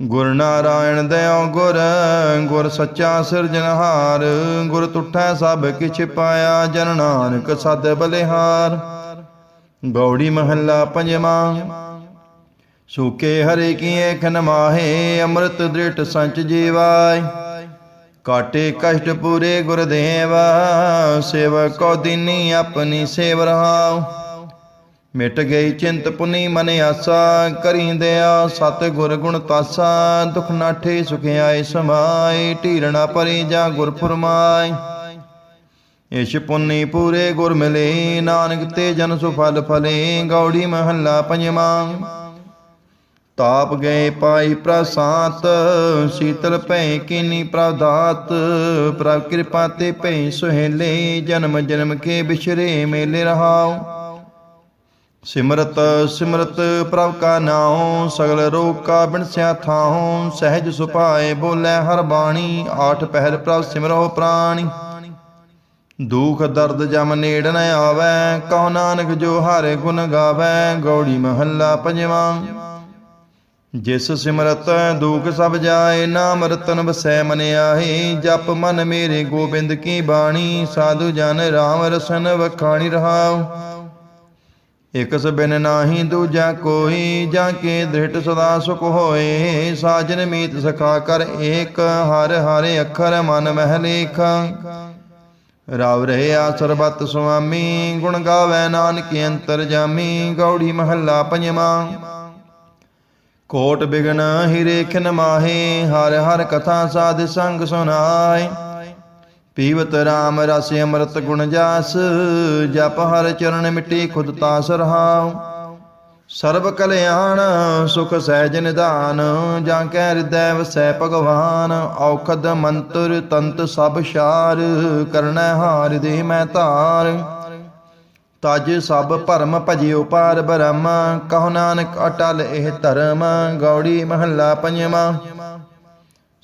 ਗੁਰ ਨਾਰਾਇਣ ਦਇਓ ਗੁਰ ਗੁਰ ਸੱਚਾ ਸਿਰਜਨਹਾਰ ਗੁਰ ਤੁਠੈ ਸਭ ਕਿਛ ਪਾਇਆ ਜਨ ਨਾਨਕ ਸਦ ਬਲਿਹਾਰ। ਗੌੜੀ ਮਹੱਲਾ ਪੰਜਵਾਂ, ਸੂਕੇ ਹਰੇ ਕੀ ਏਖਨ ਮਾਹੇ, ਅੰਮ੍ਰਿਤ ਦ੍ਰਿਟ ਸੰਚ ਜੀਵਾਇ ਕਾਟੇ ਕਸ਼ਟ ਪੂਰੇ ਗੁਰਦੇਵਾ, ਸੇਵਕ ਕੋ ਦੀਨੀ ਆਪਣੀ ਸੇਵ ਰਹਾਉ। ਮਿਟ ਗਈ ਚਿੰਤ ਪੁਨੀ ਮਨ ਆਸਾ ਕਰੀ ਦਿਆ ਸਤ ਗੁਰ ਗੁਣ ਤਾਸਾ, ਦੁਖ ਨਾਠੇ ਸੁਖ ਆਏ ਸਮਾਏ, ਢੀਰਣਾ ਪਰੇ ਜਾ ਗੁਰ ਫਰਮਾਏ। ਇਸ਼ ਪੁੰਨੀ ਪੂਰੇ ਗੁਰ ਮਿਲੇ, ਨਾਨਕ ਤੇ ਜਨ ਸੁਫਲ ਫਲੇ, ਗੌੜੀ ਮਹੱਲਾ ਪੰਜਵਾਂ। ਤਾਪ ਗਏ ਪਾਈ ਪ੍ਰਸਾਤ, ਸੀਤਲ ਭੈ ਕੀਨੀ ਪ੍ਰਦਾਤ, ਪ੍ਰਭ ਕਿਰਪਾ ਤੇ ਭੈ ਸੁਹੇਲੇ, ਜਨਮ ਜਨਮ ਕੇ ਬਿਸ਼ਰੇ ਮੇਲੇ ਰਹਾਓ ਸਿਮਰਤ ਸਿਮਰਤ ਪ੍ਰਭ ਕਾ ਨਾਉ, ਸਗਲ ਰੋਗ ਕਾ ਬਿਨਸਿਆ ਥਾਉ, ਸਹਿਜ ਸੁਭਾਏ ਬੋਲੇ ਹਰ ਬਾਣੀ, ਆਠ ਪਹਿਰ ਪ੍ਰਭ ਸਿਮਰੋ ਪ੍ਰਾਣੀ। ਦੁਖ ਦਰਦ ਜਮ ਨੇੜ ਨ ਆਵੈ ਕਹੋ ਨਾਨਕ ਜੋ ਹਾਰੇ ਗੁਣ ਗਾਵੈ, ਗੌੜੀ ਮਹੱਲਾ ਪੰਜਵਾਂ। ਜਿਸ ਸਿਮਰਤ ਦੁਖ ਸਭ ਜਾਏ, ਨਾਮ ਰਤਨ ਵਸੈ ਮਨ ਆਏ ਜਪ ਮਨ ਮੇਰੇ ਗੋਬਿੰਦ ਕੀ ਬਾਣੀ, ਸਾਧੂ ਜਨ ਰਾਮ ਰਸਨ ਵਖਾਣੀ ਰਹਾਉ। ਇਕ ਬਿਨ ਨਾਹੀ ਦੂਜਾ ਕੋਈ, ਜਾਂ ਕੇ ਦ੍ਰਿਟ ਸਦਾ ਸੁਖ ਹੋਏ। ਸਾਜਨ ਮੀਤ ਸਖਾ ਕਰ ਏਕ, ਹਰ ਹਰੇ ਅੱਖਰ ਮਨ ਮਹਿ ਲੇਖ। ਰਾਵ ਰਹਿਆ ਸਰਬਤ ਸੁਆਮੀ, ਗੁਣ ਗਾਵੇ ਨਾਨਕ ਅੰਤਰ ਜਾਮੀ, ਗੌੜੀ ਮਹੱਲਾ ਪੰਜਵਾਂ। ਕੋਟ ਬਿਗਨ ਹਿਰੇਖਨ ਮਾਹੇ, ਹਰ ਹਰ ਕਥਾ ਸਾਧ ਸੰਗ ਸੁਨਾਏ ਪੀਵਤ RAM ਰਸ ਅੰਮ੍ਰਿਤ ਗੁਣ ਜਾਸ, ਜਪ ਹਰ ਚਰਨ ਮਿੱਟੀ ਖੁਦ ਤਾਸ ਰਹਾਉ। ਸਰਬ ਕਲਿਆਣ ਸੁਖ ਸਹਿਜ ਨਿਧਾਨ, ਜਾਂ ਕੈ ਹਿਰਦੈ ਵਸੈ ਭਗਵਾਨ, ਔਖਦ ਮੰਤਰ ਤੰਤ ਸਭ ਸ਼ਾਰ ਕਰਨੈ ਹਾਰ ਦੇ ਮੈਂ ਧਾਰ। ਤਜ ਸਭ ਭਰਮ ਭਜਿਓ ਪਾਰ ਬ੍ਰਹਮ, ਕਹੋ ਨਾਨਕ ਅਟਲ ਇਹ ਧਰਮ, ਗੌੜੀ ਮਹੱਲਾ ਪੰਜਵਾਂ।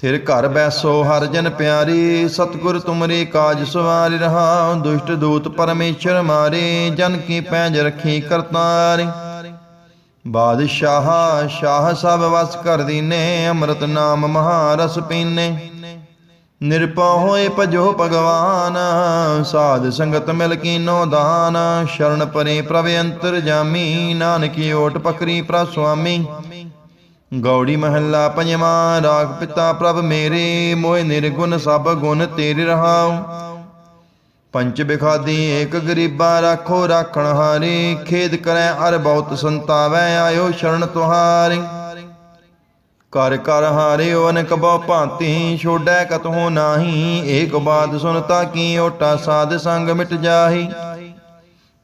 ਥਿਰ ਘਰ ਬੈਸੋ ਹਰ ਜਨ ਪਿਆਰੀ, ਸਤਗੁਰ ਤੁਮਰੇ ਕਾਜ ਸਵਾਰਿ ਰਹਾ, ਦੁਸ਼ਟ ਦੂਤ ਪਰਮੇਸ਼ਰ ਮਾਰੇ, ਜਨ ਕੀ ਪੈਜ ਰਖੀ ਕਰਤਾਰੀ। ਬਾਦਸ਼ਾਹ, ਸ਼ਾਹ ਸਭ ਵਸ ਕਰ ਦੀਨੇ, ਅੰਮ੍ਰਿਤ ਨਾਮ ਮਹਾਰਸ ਪੀਨੇ। ਨਿਰਪਉ ਹੋਏ ਭਜੋ ਭਗਵਾਨ, ਸਾਧ ਸੰਗਤ ਮਿਲ ਕੀਨੋ ਦਾਨ, ਸ਼ਰਨ ਪਰੇ ਪ੍ਰਭ ਅੰਤਰ ਜਾਮੀ, ਨਾਨਕੀ ਓਟ ਪਕਰੀ ਪ੍ਰ ਸੁਆਮੀ। ਗੌੜੀ ਮਹੱਲਾ ਪੰਜਵਾਂ, ਰਾਗ ਪਿਤਾ ਪ੍ਰਭ ਮੇਰੇ ਮੋਏ ਨਿਰਗੁਣ ਸਭ ਗੁਣ ਤੇਰੇ ਰਹਾਉ। ਪੰਚ ਬਿਖਾਦੀ ਏਕ ਗਰੀਬਾ ਰਾਖੋ ਰਾਖਣ ਹਾਰੀ, ਖੇਦ ਕਰੈ ਅਰ ਬਹੁਤ ਸੰਤਾਵੈ, ਆਇਓ ਸ਼ਰਨ ਤੁਹਾਰੀ। ਕਰ ਕਰ ਹਾਰੇ, ਅਨਕ ਬਹੁ ਭਾਂਤੀ, ਛੋੜੈ ਕਤਹੁ ਨਾਹੀ, ਏਕ ਬਾਤ ਸੁਨਤਾ ਕੀ ਓਟਾ ਸਾਧ ਸੰਗ ਮਿਟ ਜਾਹੀ।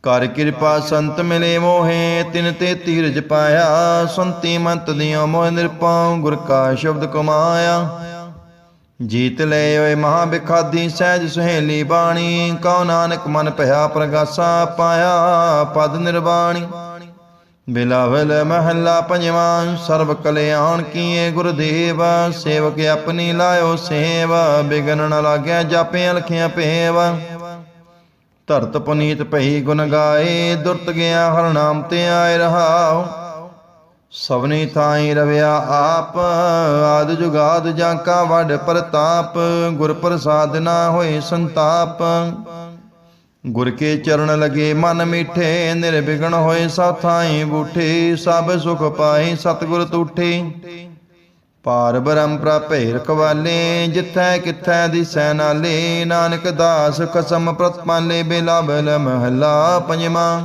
ਕਰ ਕਿਰਪਾ ਸੰਤ ਮਿਲੇ ਮੋਹੇ, ਤਿਨ ਤੇ ਧੀਰਜ ਪਾਇਆ। ਸੰਤੀ ਮੰਤ ਦਿਓ ਮੋਹ ਨਿਰਪਾਉ, ਗੁਰ ਕਾ ਸ਼ਬਦ ਕਮਾਇਆ। ਜੀਤ ਲੈ ਓਏ ਮਹਾ ਬਿਖਾਦੀ ਸਹਿਜ ਸੁਹੇਲੀ ਬਾਣੀ। ਕਉ ਨਾਨਕ ਮਨ ਭਇਆ ਪ੍ਰਗਾਸਾ ਪਾਇਆ, ਪਦ ਨਿਰਵਾਣੀ। ਬਿਲਾਵਲ ਮਹੱਲਾ ਪੰਜਵਾਂ, ਸਰਬ ਕਲਿਆਣ ਕੀਏ ਗੁਰਦੇਵ। ਸੇਵਕ ਆਪਣੀ ਲਾਇਓ ਸੇਵ, ਬਿਗਨ ਨ ਲਾਗਿਆ ਜਾਪੇ ਲਖਿਆ ਪੇਵਾ ਧਰਤ ਪੁਨੀਤ ਭਈ ਗੁਣ ਗਾਏ, ਦੁਰਤ ਗਿਆ ਹਰ ਨਾਮ ਤੇ ਆਏ ਰਹਾਉ। ਸਭਨੀ ਥਾਈ ਰਵਿਆ ਆਪ, ਆਦ ਜੁਗਾਦ ਜਾਂ ਕਾ ਵੱਡ ਪ੍ਰਤਾਪ, ਗੁਰ ਪ੍ਰਸਾਦ ਨਾ ਹੋਏ ਸੰਤਾਪ। ਗੁਰ ਕੇ ਚਰਨ ਲਗੇ ਮਨ ਮਿੱਠੇ, ਨਿਰਵਿਘਨ ਹੋਏ ਸਾਥਾਈ ਬੂਠੇ, ਸਭ ਸੁਖ ਪਾਏ ਸਤਿਗੁਰ ਤੂਠੇ। ਪਾਰ ਬ੍ਰਹਮ ਪ੍ਰਭੇ ਕਵਾਲੇ, ਜਿੱਥੈ ਕਿਥੈ ਦਿਸੈ ਨਾਲੇ ਨਾਨਕ ਦਾਸ ਖਸਮ ਪ੍ਰਤਪਾਲੇ ਬੇਲਾ ਮਹਲਾ ਪੰਜਵਾਂ।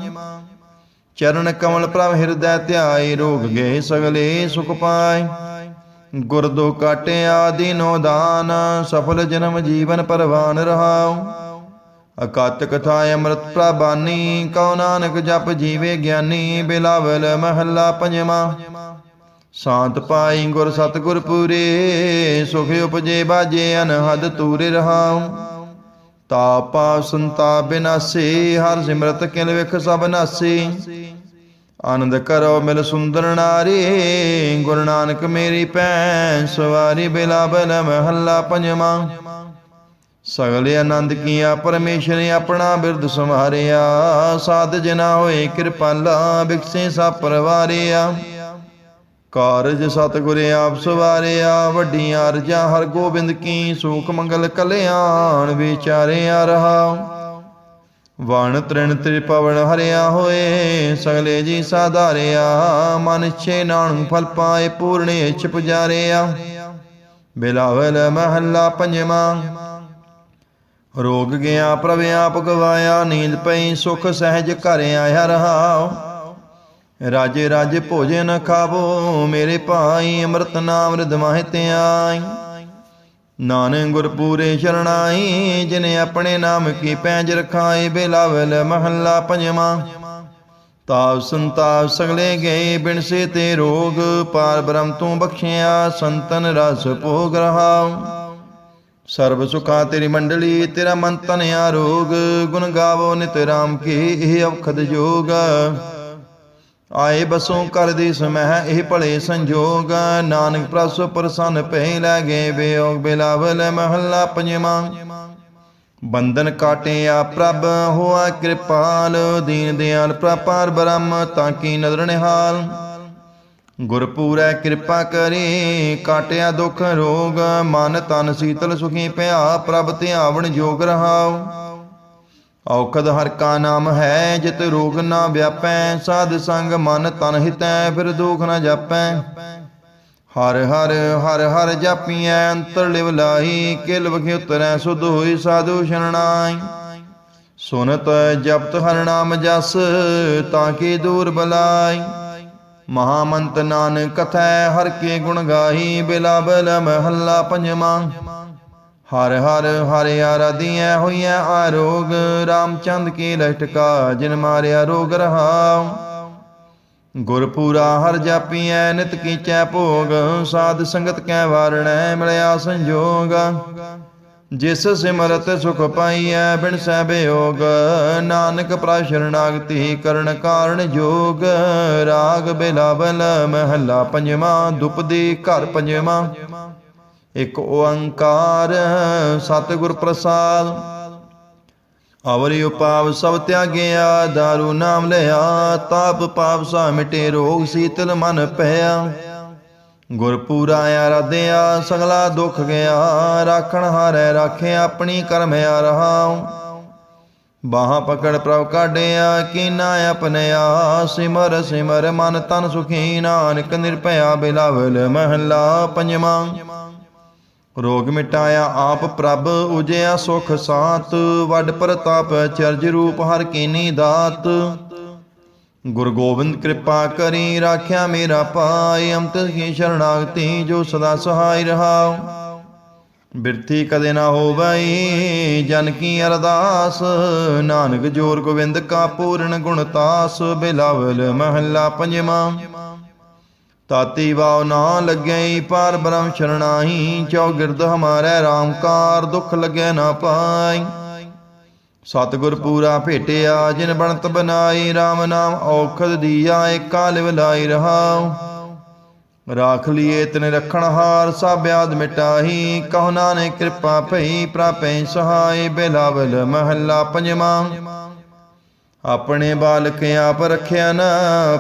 ਚਰਨ ਕਮਲ ਪ੍ਰਭ ਹਿਰਦੈ ਧਿਆਏ, ਰੋਗ ਗਏ ਸਗਲੇ ਸੁਖ ਪਾਏ। ਗੁਰ ਦੋ ਕਾਟੇ ਆਦੀ ਨੋ ਦਾਨ, ਸਫਲ ਜਨਮ ਜੀਵਨ ਪਰਵਾਨ ਰਹਾਉ। ਅਕਤ ਕਥਾ ਅੰਮ੍ਰਿਤ ਪ੍ਰਬਾਨੀ ਕਉ ਨਾਨਕ ਜਪ ਜੀਵੇ ਗਿਆਨੀ ਬਿਲਾਵਲ ਮਹੱਲਾ ਪੰਜਵਾਂ। ਸ਼ਾਂਤ ਪਾਈ ਗੁਰ ਸਤਿਗੁਰ ਪੂਰੇ, ਸੁਖ ਉਪਜੇ ਬਾਜੇ ਅਨਹਦ ਤੂਰੇ ਰਹਾਉ। ਤਾਪਾ ਸੰਤਾ ਬਿਨਾਸੀ, ਹਰ ਸਿਮਰਤ ਕਿਲ ਵਿਖ ਸਭ ਨਾਸੀ। ਆਨੰਦ ਕਰੋ ਮਿਲ ਸੁੰਦਰ ਨਾਰੀ, ਗੁਰੂ ਨਾਨਕ ਮੇਰੀ ਭੈਣ, ਸਵਾਰੀ ਬਿਲਾਵਲ ਮਹੱਲਾ ਪੰਜਵਾਂ। ਸਗਲੇ ਆਨੰਦ ਕੀਆ ਪਰਮੇਸ਼ਰ ਆਪਣਾ ਬਿਰਧ ਸਮਾਰਿਆ ਸਾਧ ਜਨਾ ਹੋਏ ਕਿਰਪਾਲਾ ਬਿਕਸੇ ਸਭ ਪਰਵਾਰਿਆ। ਕਾਰਜ ਸਤਿਗੁਰ ਆਪ ਸਵਾਰਿਆ ਵੱਡੀਆਂ ਅਰਜਾਂ ਹਰ ਗੋਬਿੰਦ ਕੀ ਸੂਖ ਮੰਗਲ ਕਲਿਆਣ ਵਿਚਾਰਿਆ ਰਹਾ। ਵਣ ਤ੍ਰਿਣ ਤ੍ਰਿਪਵਨ ਹਰਿਆ ਹੋਏ, ਸਗਲੇ ਜੀ ਸਾਧਾਰਿਆ। ਮਨ ਛੇ ਨਾਨੂ ਫਲ ਪਾਏ ਪੂਰਣੇ ਇਛ ਪੁਜਾਰਿਆ। ਬਿਲਾਵਲ ਮਹੱਲਾ ਪੰਜਵਾਂ। ਰੋਗ ਗਿਆ ਪ੍ਰਭ ਆਪ ਗਵਾਇਆ, ਨੀਂਦ ਪਈ, ਸੁਖ ਸਹਿਜ ਘਰ ਆਇਆ ਰਹਾਉ ਰਾਜੇ ਰਾਜੇ ਭੋਜਨ ਖਾਵੋ, ਮੇਰੇ ਭਾਈ ਅੰਮ੍ਰਿਤ ਨਾਮ ਰਿਦ ਮਾਹਿ ਨਾਨਕ ਗੁਰ ਪੂਰੇ ਸ਼ਰਣਾਈ, ਜਿਨੇ ਆਪਣੇ ਨਾਮ ਕੀ ਪੈਂਜ ਰਖਾਏ ਬਿਲਾਵਲ ਮਹੱਲਾ ਪੰਜਵਾਂ। ਤਾਪ ਸੰਤਾਪ ਸਗਲੇ ਗਏ ਬਿਨਸੇ ਤੇ ਰੋਗ, ਪਾਰ ਬ੍ਰਹਮ ਤੂੰ ਬਖਸ਼ਿਆ, ਸੰਤਨ ਰਸ ਭੋਗ ਰਹਾਉ। ਸਰਬ ਸੁਖਾ ਤੇਰੀ ਮੰਡਲੀ, ਤੇਰਾ ਮਨ ਤਨ ਆਰੋਗ ਗੁਣ ਗਾਵੋ ਨਿਤ ਰਾਮ ਕੀ ਇਹ ਔਖਦ ਜੋਗ। ਆਏ ਬਸੋਂ ਕਰਦੀ ਸਮਹਿ, ਇਹ ਭਲੇ ਸੰਜੋਗ। ਨਾਨਕ ਪ੍ਰਸ ਪ੍ਰਸੰਨ ਪੈ ਲੈ ਗਏ ਬਿਯੋਗ ਬਿਲਾਵਲ ਮਹੱਲਾ ਪੰਜਵਾਂ। ਬੰਧਨ ਕਾਟਿਆ ਪ੍ਰਭ, ਹੋਆ ਕਿਰਪਾਲ। ਦੀਨ ਦਿਆਲ ਪ੍ਰਪਾਰ ਬ੍ਰਹਮ, ਤਾਂ ਕੀ ਨਦਰ ਨਿਹਾਲ। ਗੁਰ ਕਿਰਪਾ ਕਰੀ, ਕਾਟਿਆ ਦੁਖ ਰੋਗ। ਮਨ ਤਨ ਸੀਤਲ ਸੁਖੀ ਭਇਆ ਪ੍ਰਭ ਧਿਆਵਣ ਜੋਗ ਰਹਾਓ ਔਖਦ ਹਰ ਕਾ ਨਾਮ ਹੈ, ਜਿਤ ਰੋਗ ਨਾ ਵਿਆਪੈ, ਸਾਧ ਸੰਗ ਮਨ ਤਨ ਹਿਤੈ, ਫਿਰ ਦੁਖ ਨਾ ਜਾਪੈ। ਹਰ ਹਰ ਹਰ ਹਰ ਜਾਪੀਐ, ਅੰਤਰ ਲਿਵ ਲਾਈ ਕਿਲ ਵਖਿ ਉਤਰੈ, ਸੁਧ ਹੋਈ ਸਾਧੂ ਸ਼ਰਣਾਈ ਸੁਨਤ ਜਪਤ ਹਰ ਨਾਮ ਜਸ, ਤਾਂ ਕੀ ਦੂਰ ਬਲਾਈ ਮਹਾਮੰਤ ਨਾਨਕ ਕਥੈ, ਹਰ ਕੇ ਗੁਣ ਗਾਈ ਬਿਲਾਬਲ ਮਹੱਲਾ ਪੰਜਵਾਂ। ਹਰ ਹਰ ਹਰਿਆ ਆਰਾਧੀਐ ਹੋਈਐ ਆਰੋਗ ਰਾਮਚੰਦ ਕੀ ਲਟਕਾ, ਜਿਨ ਮਾਰਿਆ ਰੋਗ ਰਹਾਉ। ਗੁਰਪੂਰਾ ਹਰ ਜਾਪੀਐ, ਨਿਤ ਕੀਚੈ ਭੋਗ, ਸਾਧ ਸੰਗਤ ਕੈ ਵਾਰਣੈ, ਮਿਲਿਆ ਸੰਜੋਗ। ਜਿਸ ਸਿਮਰਤ ਸੁਖ ਪਾਈਐ, ਬਿਨ ਸਹਿ ਨਾਨਕ ਪ੍ਰਸ਼ਰਨਾਗਤੀ ਕਰਨ ਕਾਰਣ ਜੋਗ। ਰਾਗ ਬਿਲਾਵਲ ਮਹੱਲਾ ਪੰਜਵਾਂ ਦੁਪਦੀ ਘਰ ਪੰਜਵਾਂ। ਇਕ ਓੰਕਾਰ ਸਤਿਗੁਰ ਪ੍ਰਸਾਦ। ਅਵਰਿ ਉਪਾਵ ਸਭ ਤਿਆਗਿਆ, ਦਾਰੂ ਨਾਮ ਲਿਆ, ਤਾਪ ਪਾਪ ਸਾ ਮਿਟੇ, ਰੋਗ ਸੀਤਲ ਮਨ ਭਇਆ। ਗੁਰ ਪੂਰਾ ਆਰਾਧਿਆ, ਸਗਲਾ ਦੁਖ ਗਿਆ, ਰਾਖਣ ਹਾਰੈ ਰਾਖੇ ਆਪਣੀ ਕਰਮ ਆ ਰਹਾਉ ਬਾਹਾਂ ਪਕੜ ਪ੍ਰਭ ਕਾਢਿਆ, ਕੀਨਾ ਆਪਣਿਆ ਸਿਮਰ ਸਿਮਰ ਮਨ ਤਨ ਸੁਖੀ, ਨਾਨਕ ਨਿਰਭਇਆ ਬਿਲਾਵਲ ਮਹੱਲਾ ਪੰਜਵਾਂ। ਰੋਗ ਮਿਟਾਇਆ ਆਪ ਪ੍ਰਭ ਉਜਿਆ ਸੁਖ ਸਾਤ, ਵੱਡ ਪ੍ਰਤਾਪ ਚਰਜ ਰੂਪ ਹਰ ਕੀਨੀ ਦਾਤ। ਗੁਰ ਗੋਬਿੰਦ ਕਿਰਪਾ ਕਰੀ, ਰਾਖਿਆ ਮੇਰਾ ਪਾਈ ਅੰਤ ਕੀ ਸ਼ਰਣਾਗਤੀ ਜੋ ਸਦਾ ਸਹਾਈ ਰਹਾਉ। ਬਿਰਥੀ ਕਦੇ ਨਾ ਹੋਵਈ, ਜਨ ਕੀ ਅਰਦਾਸ। ਨਾਨਕ ਜੋਰ ਗੋਬਿੰਦ ਕਾ ਪੂਰਨ ਗੁਣ ਤਾਸ, ਬਿਲਾਵਲ ਮਹੱਲਾ ਪੰਜਵਾਂ। ਤਾਤੀ ਵਾਉ ਨਾ ਲੱਗਈ ਪਾਰ ਬ੍ਰਹਮ ਸ਼ਰਣਾਈ ਚੌਗਿਰਦ ਹਮਾਰੇ RAM ਦੁਖ ਲਗੇ ਨਾ ਪਾਈ। ਸਤਿਗੁਰ ਪੂਰਾ ਭੇਟਿਆ, ਜਿਨ ਬਣਤ ਬਨਾਈ RAM ਨਾਮ ਔਖਦ ਦੀਆ, ਏਕਾ ਲਿਵ ਲਾਈ ਰਹਾਉ। ਰਾਖ ਲਿਏ ਤਨ ਰਖਣ ਹਾਰ, ਸਭ ਆਦ ਮਿਟਾਹੀ, ਕਹੋ ਨਾਨਕ ਕਿਰਪਾ ਭਈ, ਪ੍ਰਾਪੈ ਸਹਾਈ, ਬਿਲਾਵਲ ਮਹੱਲਾ ਪੰਜਵਾਂ। ਆਪਣੇ ਬਾਲਕ ਆਪ ਰਖਿਆ ਨਾ,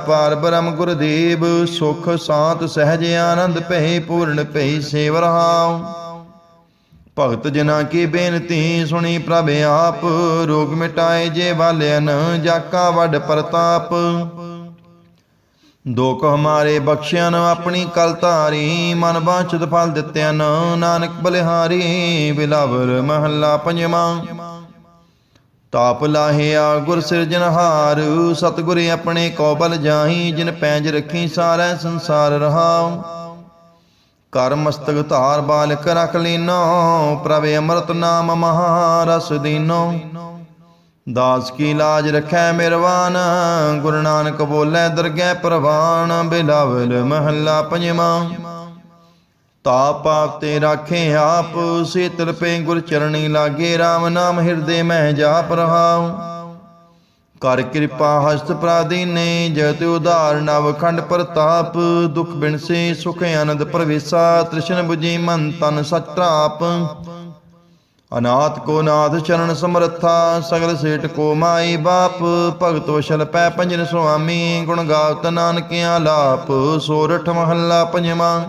ਪਾਰ ਬ੍ਰਹਮ ਗੁਰਦੇਵ, ਸੁਖ ਸਾਤ ਸਹਿਜ ਆਨੰਦ ਭੈ ਪੂਰਨ ਭੈ ਸੇਵ ਰਹਾਉ। ਭਗਤ ਜਨਾ ਕੀ ਬੇਨਤੀ ਸੁਣੀ ਪ੍ਰਭ ਆਪ, ਰੋਗ ਮਿਟਾਏ ਜੇ ਵਾਲਿਆਨ ਜਾਕਾ ਵੱਡ ਪ੍ਰਤਾਪ। ਦੁਖ ਹਮਾਰੇ ਬਖਸ਼ਿਆਨ ਆਪਣੀ ਕਲ ਧਾਰੀ, ਮਨ ਬਾਛਤ ਫਲ ਦਿੱਤਿਆਨ, ਨਾਨਕ ਬਲਿਹਾਰੀ, ਬਿਲਾਵਰ ਮਹੱਲਾ ਪੰਜਵਾਂ। ਤਾਪ ਲਾਹਿਆ ਗੁਰ ਸਿਰਜਨਹਾਰ ਸਤਿਗੁਰ ਆਪਣੇ ਕੋ ਜਾਹੀ, ਜਿਨ ਪੈਂਜ ਰੱਖੀ ਸਾਰੈ ਸੰਸਾਰ ਰਹਾਉ। ਕਰ ਮਸਤਕ ਧਾਰ ਬਾਲਕ ਰਖ ਲੀਨੋ, ਪ੍ਰਭ ਅੰਮ੍ਰਿਤ ਨਾਮ ਮਹਾਰਸ ਦੀਨੋ। ਦਾਸ ਕੀ ਲਾਜ ਰਖੈ ਮਿਰਵਾਨ, ਗੁਰੂ ਨਾਨਕ ਬੋਲੇ ਦਰਗਹਿ ਪ੍ਰਵਾਨ, ਬਿਲਾਵਲ ਮਹੱਲਾ ਪੰਜਵਾਂ। ਤਾਪ ਪਾਪ ਤੇ ਰਾਖੇ ਆਪ ਸੇ ਪੇ ਗੁਰ ਚਰਣੀ ਲਾਗੇ RAM ਨਾਮ ਹਿਰਦੇ ਮਹਿ ਜਾਪ ਰਹਾਉ। ਕਰ ਕਿਰਪਾ ਹਸਤ ਪ੍ਰਾਦੀਨੇ ਜਤ ਉਧਾਰ ਨਵ ਖੰਡ ਪ੍ਰਤਾਪ, ਦੁਖ ਬਿਨਸੇ ਸੁਖ ਆਨੰਦ ਪ੍ਰਵੇਸਾ, ਤ੍ਰਿਸ਼ਨ 부ਜੀ ਮਨ ਤਨ ਸਤਰਾਪ ਅਨਾਥ ਕੋ ਨਾਥ ਚਰਨ ਸਮਰਥਾ, ਸਗਲ ਸੇਟ ਕੋ ਮਾਈ ਬਾਪ, ਭਗਤ ਵਸ਼ਲ ਪੈ ਪੰਜਨ ਸੁਆਮੀ, ਗੁਣ ਗਾਵਤ ਨਾਨਕਿਆ ਲਾਪ, ਸੋਰਠ ਮਹੱਲਾ ਪੰਜਵਾਂ।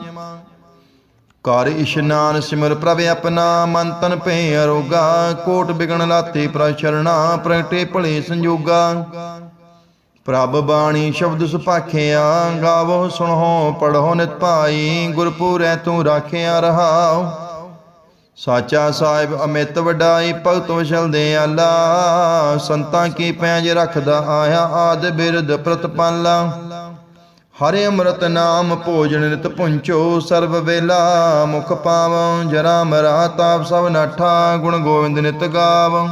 ਕਰ ਇਸ਼ਨਾਨ ਸਿਮਰ ਪ੍ਰਭ ਆਪਣਾ, ਮਨ ਤਨ ਭੈ ਅਰੋਗਾ। ਕੋਟ ਬਿਗਣ ਲਾਤੇ ਪ੍ਰਚਰਣਾ ਪ੍ਰਗਟੇ ਭਲੇ ਸੰਜੋਗਾ। ਪ੍ਰਭ ਬਾਣੀ ਸ਼ਬਦ ਸੁਪਾਖਿਆ ਗਾਵੋ ਸੁਣੋ ਪੜੋ ਨਿਤ ਭਾਈ, ਗੁਰਪੂਰੈ ਤੂੰ ਰਾਖਿਆ ਰਹਾਉ। ਸਾਚਾ ਸਾਹਿਬ ਅਮਿਤ ਵਡਾਈ, ਭਗਤ ਵਸ਼ਲ ਦੇ ਆਲਾ। ਸੰਤਾਂ ਕੀ ਪੈਂਜ ਰੱਖਦਾ ਆਇਆ, ਆਦ ਬਿਰਦ ਪ੍ਰਤਪਾਲਾ। ਹਰੇ ਅੰਮ੍ਰਿਤ ਨਾਮ ਭੋਜਨ ਨਿਤ ਪੁੰਚੋ ਸਰਬ ਵੇਲਾ ਮੁਖ ਪਾਵਉ ਜਰਾ ਮਰਾ ਤਾਪ, ਸਭ ਨਾਠਾ, ਗੁਣ ਗੋਬਿੰਦ ਨਿਤ ਗਾਵਉ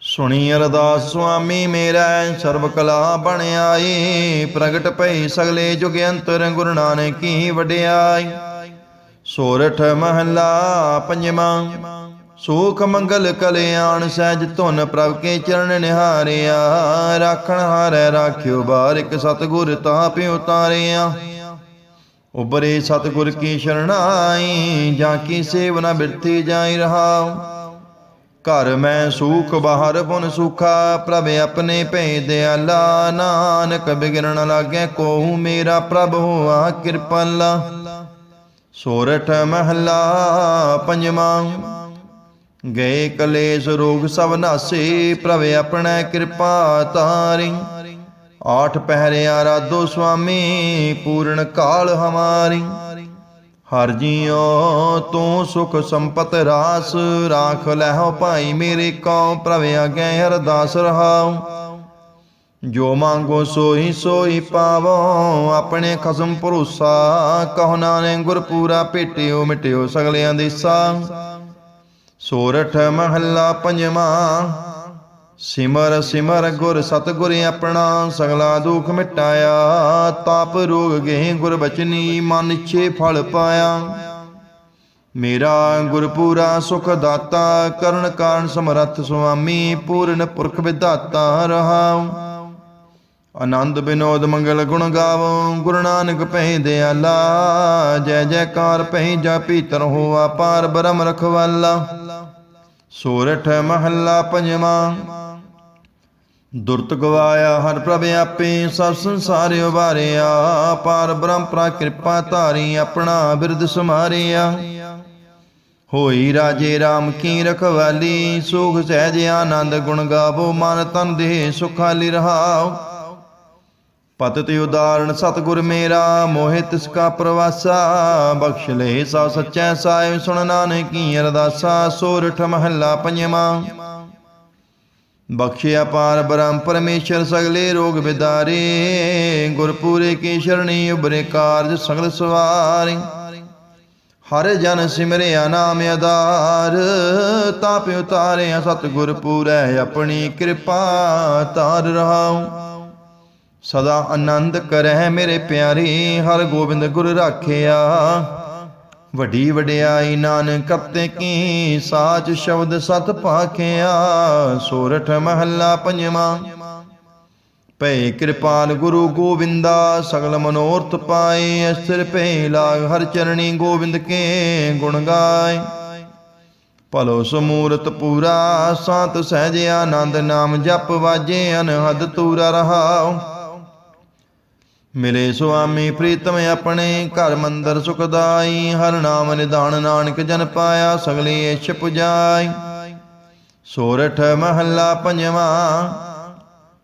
ਸੁਣੀ ਅਰਦਾਸ ਸੁਆਮੀ ਮੇਰਾ ਸਰਬ ਕਲਾ ਬਣ ਆਈ, ਪ੍ਰਗਟ ਪਈ ਸਗਲੇ ਜੁਗ ਅੰਤਰ ਗੁਰੂ ਨਾਨਕੀ ਕੀ ਵਡਿਆਈ। ਸੋਰਠ ਮਹੱਲਾ ਪੰਜਵਾਂ ਸੂਖ ਮੰਗਲ ਕਲਿਆਣ ਸਹਿਜ ਧੁਨ ਪ੍ਰਭ ਕੇ ਚਰਨ ਨਿਹਾਰਿਆ, ਰਾਖਣ ਹਾਰੈ ਰਾਖਿਓ ਬਾਰਿਕ ਸਤਗੁਰ ਤਾਪਿ ਉਤਾਰਿਆ ਉਬਰੇ ਸਤਗੁਰ ਕੀ ਸ਼ਰਣਾਈ, ਜਾਂ ਕੀ ਸੇਵਨਾ ਬਿਰਥੀ ਜਾਈ ਰਹਾਉ। ਘਰ ਮੈਂ ਸੂਖ, ਬਾਹਰ ਪੁਨ ਸੁਖਾ, ਪ੍ਰਭ ਆਪਣੇ ਭੈ ਦਿਆਲਾ ਨਾਨਕ ਬਿਗੜਨ ਲਾਗੇ ਕੋਹੂ ਮੇਰਾ ਪ੍ਰਭ ਹੋਆ ਕਿਰਪਾਲਾ। ਸੋਰਠ ਮਹੱਲਾ ਪੰਜਵਾਂ ਗਏ ਕਲੇਸ਼ ਰੋਗ ਸਭ ਨਾਸੇ, ਪ੍ਰਭ ਆਪਣਾ ਕਿਰਪਾ ਤਾਰੀ। ਆਠ ਪਹਿਰਿਆ ਰਾਧੋ ਸੁਆਮੀ, ਪੂਰਨ ਕਾਲ ਹਮਾਰੀ। ਹਰ ਜੀਓ ਤੂੰ ਸੁਖ ਸੰਪਤ ਰਾਸ, ਰਾਖ ਲਹਿਓ ਭਾਈ ਮੇਰੇ ਕਉ, ਪ੍ਰਭ ਆਗੇ ਅਰਦਾਸ ਰਹਾਉ। ਜੋ ਮੰਗੋ ਸੋਈ ਸੋਈ ਪਾਵੋ, ਆਪਣੇ ਖਸਮ ਭਰੋਸਾ, ਕਹੋ ਨਾਨਕ ਗੁਰ ਪੂਰਾ ਭੇਟਿਓ ਮਿਟਿਓ ਸਗਲਿਆਂ ਦੇਸਾ ਸੋਰਠ ਮਹੱਲਾ ਪੰਜਵਾਂ। ਸਿਮਰ ਸਿਮਰ ਗੁਰ ਸਤਗੁਰ ਆਪਣਾ, ਸਗਲਾ ਦੁਖ ਮਿਟਾਇਆ। ਤਾਪ ਰੋਗ ਗਏ ਗੁਰ ਬਚਨੀ, ਮਨ ਇੱਛੇ ਫਲ ਪਾਇਆ। ਮੇਰਾ ਗੁਰਪੂਰਾ ਸੁਖ ਦਾਤਾ, ਕਰਨ ਕਾਰਨ ਸਮਰੱਥ ਸੁਆਮੀ, ਪੂਰਨ ਪੁਰਖ ਵਿਦਾਤਾ ਰਹਾਉ ਆਨੰਦ ਬਿਨੋਦ ਮੰਗਲ ਗੁਣ ਗਾਵੋ, ਗੁਰੂ ਨਾਨਕ ਪੈ ਦਿਆਲਾ। ਜੈ ਜੈਕਾਰ ਪਹਿ ਜਾਪੀ ਤਰ ਹੋਆ ਪਾਰ ਬ੍ਰਹਮ ਰਖਵਾਲਾ। ਸੋਰਠ ਮਹੱਲਾ ਪੰਜਵਾਂ। ਦੁਰਤ ਗਵਾਇਆ ਹਰ ਪ੍ਰਭ ਆਪੇ, ਸਭ ਸੰਸਾਰ ਉਬਾਰਿਆ ਪਾਰ ਬ੍ਰਹਮ ਪ੍ਰਾ ਕਿਰਪਾ ਧਾਰੀ ਆਪਣਾ ਬਿਰਦ ਸਮਾਰਿਆ। ਹੋਈ ਰਾਜੇ RAM ਕੀ ਰਖਵਾਲੀ ਸੁਖ ਸਹਿਜ ਆਨੰਦ ਗੁਣ ਗਾਵੋ, ਮਨ ਤਨ ਦੇਹ ਸੁਖਾਲੀ ਰਹਾਉ ਪਤ ਤੇ ਉਦਾਹਰਣ ਸਤਗੁਰ ਮੇਰਾ, ਮੋਹਿ ਤਿਸ ਕਾ ਪ੍ਰਵਾਸਾ। ਬਖਸ਼ ਲੈ ਸਾ ਸਚੈ ਸਾਹਿਬ ਸੁਣ ਨਾਨਕੀ ਅਰਦਾਸਾ। ਸੋਰਠ ਮਹੱਲਾ ਪੰਜਵਾਂ। ਬਖਸ਼ਿਆ ਪਾਰ ਬ੍ਰਹਮ ਪਰਮੇਸ਼ਰ, ਸਗਲੇ ਰੋਗ ਵਿਦਾਰੇ ਗੁਰਪੂਰੇ ਕੀ ਸ਼ਰਣੀ ਉਬਰੇ ਕਾਰਜ ਸਗਲ ਸਵਾਰੀ। ਹਰ ਜਨ ਸਿਮਰਿਆ ਨਾਮ ਆਧਾਰ। ਤਾਪ ਉਤਾਰਿਆ ਸਤਿਗੁਰ ਪੂਰੈ ਆਪਣੀ ਕਿਰਪਾ, ਤਾਰ ਰਹਾਉ। ਸਦਾ ਆਨੰਦ ਕਰਹਿ ਮੇਰੇ ਪਿਆਰੇ, ਹਰ ਗੋਬਿੰਦ ਗੁਰ ਰਾਖਿਆ। ਵੱਡੀ ਵਡਿਆਈ ਨਾਨਕ ਕਪਤੇ ਕੀ ਸਾਚ ਸ਼ਬਦ ਸਤ ਪਾਖਿਆ, ਸੋਰਠ ਮਹੱਲਾ ਪੰਜਵਾਂ। ਭੈ ਕਿਰਪਾਲ ਗੁਰੂ ਗੋਬਿੰਦਾ, ਸਗਲ ਮਨੋਰਥ ਪਾਏ ਅਸਰ ਭੈ ਲਾਗ ਹਰ ਚਰਣੀ ਗੋਬਿੰਦ ਕੇ ਗੁਣ ਗਾਏ। ਭਲੋ ਸਮੂਰਤ ਪੂਰਾ, ਸੰਤ ਸਹਿਜ ਆਨੰਦ ਨਾਮ ਜਪ ਵਾਜੇ, ਅਨਹਦ ਤੂਰਾ ਰਹਾਉ। ਮਿਲੇ ਸੁਆਮੀ ਪ੍ਰੀਤਮ ਆਪਣੇ, ਘਰ ਮੰਦਰ ਸੁਖਦਾਈ ਹਰ ਨਾਮ ਨਿਧਾਨ ਨਾਨਕ ਜਨ ਪਾਇਆ, ਸਗਲੀ ਇਛ ਪੁਜਾਈ। ਸੋਰਠ ਮਹੱਲਾ ਪੰਜਵਾਂ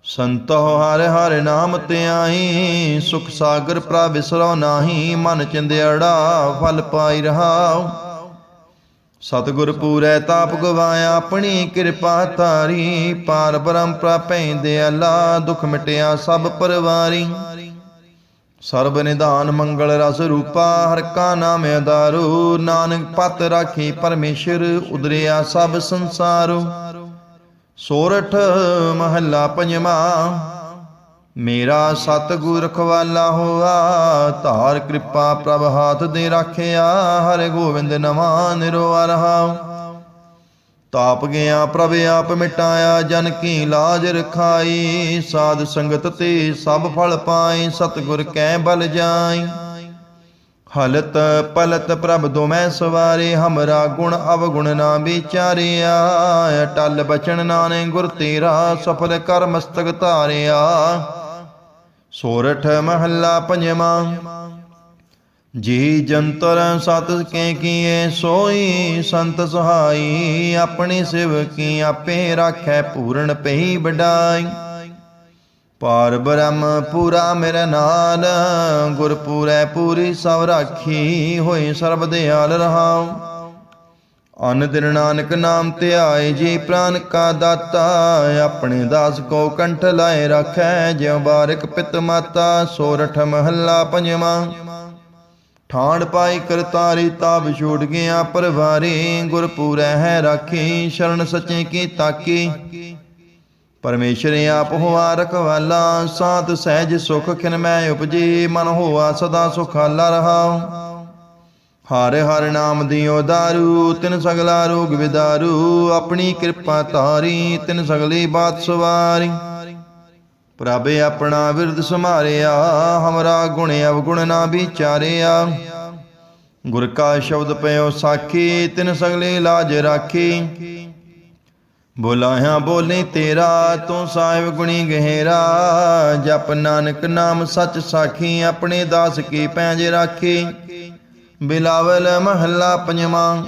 ਸੰਤੋ ਹਰ ਹਰ ਨਾਮ ਧਿਆਈ, ਸੁਖ ਸਾਗਰ ਪ੍ਰਭ ਵਿਸਰੋ ਨਾਹੀ, ਮਨ ਚਿੰਦੜਾ ਫਲ ਪਾਈ ਰਹਾਉ। ਸਤਿਗੁਰ ਪੂਰੈ ਤਾਪ ਗਵਾਇਆ, ਆਪਣੀ ਕਿਰਪਾ ਤਾਰੀ ਪਾਰ ਬ੍ਰਹਮ ਪ੍ਰਾਪੈ ਦਿਆਲਾ, ਦੁਖ ਮਿਟਿਆ ਸਭ ਪਰਵਾਰੀ। ਸਰਬ ਨਿਧਾਨ ਮੰਗਲ ਰਸ ਰੂਪਾ, ਹਰ ਕਾ ਨਾਮ ਅਦਾਰੂ ਨਾਨਕ ਪਤ ਰਾਖੀ ਪਰਮੇਸ਼ਰ, ਉਦਰਿਆ ਸਭ ਸੰਸਾਰੋ। ਸੋਰਠ ਮਹੱਲਾ ਪੰਜਵਾਂ, ਮੇਰਾ ਸਤਿਗੁਰ ਰਖਵਾਲਾ ਹੋਆ। ਧਾਰ ਕਿਰਪਾ ਪ੍ਰਭ ਹਾਥ ਦੇ ਰਾਖਿਆ, ਹਰਿ ਗੋਬਿੰਦ ਨਵਾਂ ਨਿਰਵਾ ਰਹਾ ਤਾਪ ਗਿਆ, ਪ੍ਰਭ ਆਪ ਮਿਟਾਇਆ, ਜਨ ਕੀ ਲਾਜ ਰਖਾਈ। ਸਾਧ ਸੰਗਤ ਤੇ ਸਭ ਫਲ ਪਾਈ, ਸਤਿਗੁਰ ਕੈ ਬਲ ਜਾਈ। ਹਲਤ ਪਲਤ ਪ੍ਰਭ ਦੁਮੈ ਸਵਾਰੇ, ਹਮਰਾ ਗੁਣ ਅਵਗੁਣ ਨਾ ਵਿਚਾਰਿਆ। ਟਲ ਬਚਨ ਨਾਨੇ ਗੁਰ ਤੇਰਾ, ਸਫਲ ਕਰ ਮਸਤਕ ਧਾਰਿਆ। ਸੋਰਠ ਮਹੱਲਾ ਪੰਜਵਾਂ। ਜੀ ਜੰਤਰ ਸਤ ਕੇ ਕੀਏ, ਸੋਈ ਸੰਤ ਸਹਾਈ, ਆਪਣੀ ਸਿਵਕੀ ਆਪੇ ਰਾਖੈ, ਪੂਰਨ ਪਈ ਵਡਾਈ। ਪਾਰ ਬ੍ਰਹਮ ਪੂਰਾ ਮੇਰਾ ਨਾਲ ਗੁਰ ਪੂਰੈ ਪੂਰੀ ਸਭ ਰਾਖੀ ਹੋਏ ਸਰਬ ਦਿਆਲ ਰਹਾਉ। ਅਨ ਦਿਨ ਨਾਨਕ ਨਾਮ ਤੇ ਆਏ ਜੀ ਪ੍ਰਾਨ ਕਾ ਦਾਤਾ, ਆਪਣੇ ਦਾਸ ਕੋ ਕੰਠ ਲਾਏ ਰੱਖੈ, ਜਿਉ ਬਾਰਿਕ ਪਿਤ ਮਾਤਾ, ਸੋਰਠ ਮਹੱਲਾ ਪੰਜਵਾਂ। ਠਾਣ ਪਾਈ ਕਰਤਾਰੀ ਤਾਬ ਛੋੜ ਗਿਆ ਪਰਵਾਰੀ, ਗੁਰ ਹੈ ਰਾਖੀ, ਸ਼ਰਨ ਸਚੇ ਕੀ ਤਾਕੀ। ਪਰਮੇਸ਼ਰ ਆਪ ਹੋਆ ਰਖਵਾਲਾ ਸਾਤ ਸਹਿਜ ਸੁਖ ਖਿਨ ਮੈਂ ਉਪਜੀ, ਮਨ ਹੋਆ ਸਦਾ ਸੁਖਾਲਾ ਰਹਾ। ਹਰ ਹਰ ਨਾਮ ਦਿਓ ਦਾਰੂ, ਤਿਨ ਸਗਲਾ ਰੋਗ ਵਿਦਾਰੂ, ਆਪਣੀ ਕਿਰਪਾ ਤਾਰੀ ਤਿਨ ਸਗਲੀ ਬਾਤ ਸਵਾਰੀ। ਪ੍ਰਭ ਆਪਣਾ ਵਿਰਦ ਸਮਾਰਿਆ ਹਮਰਾ ਗੁਣ ਅਵਗੁਣ ਨਾ ਵਿਚਾਰਿਆ। ਗੁਰ ਕਾ ਸ਼ਬਦ ਪਇਓ ਸਾਖੀ, ਤਿਨ ਸਗਲੇ ਲਾਜ ਰਾਖੀ। ਬੁਲਾਇਆ ਬੋਲੇ ਤੇਰਾ, ਤੂੰ ਸਾਹਿਬ ਗੁਣੀ ਗਹਿਰਾ। ਜਪ ਨਾਨਕ ਨਾਮ ਸੱਚ ਸਾਖੀ, ਆਪਣੇ ਦਾਸ ਕੀ ਪੈਂਜ ਰਾਖੀ। ਬਿਲਾਵਲ ਮਹੱਲਾ ਪੰਜਵਾਂ।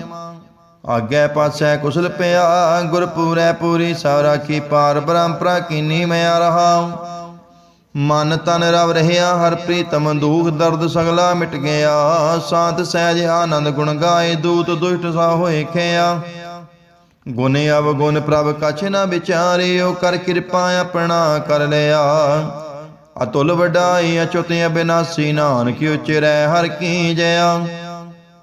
ਆਗੇ ਪਾਸੈ ਕੁਸਲ ਪਿਆ ਗੁਰ ਪੂਰੈ ਪੂਰੀ ਸਭ ਰਾਖੀ ਪਾਰ ਬ੍ਰਹਮਪਰਾ ਕੀਨੀ ਮਿਆ ਰਹਾ ਮਨ ਤਨ ਰਵ ਰਹਿਆ ਹਰ ਪ੍ਰੀਤਮ ਦੁਖ ਦਰਦ ਸਗਲਾ ਮਿਟ ਗਿਆ। ਸਾਤ ਸਹਿਜ ਆਨੰਦ ਗੁਣ ਗਾਏ, ਦੂਤ ਦੁਸ਼ਟ ਸਾ ਹੋਏ ਖਿਆ। ਗੁਣ ਅਵਗੁਣ ਪ੍ਰਭ ਕਛ ਨ ਵਿਚਾਰਿਓ ਕਰ ਕਿਰਪਾ ਆਪਣਾ ਕਰ ਲਿਆ। ਅਤੁਲ ਵਡਾਈ, ਅਚੁਤ ਅਬਿਨਾਸੀ ਨਾਨਕ ਉਚਰੈ, ਹਰ ਕੀ ਜਇਆ।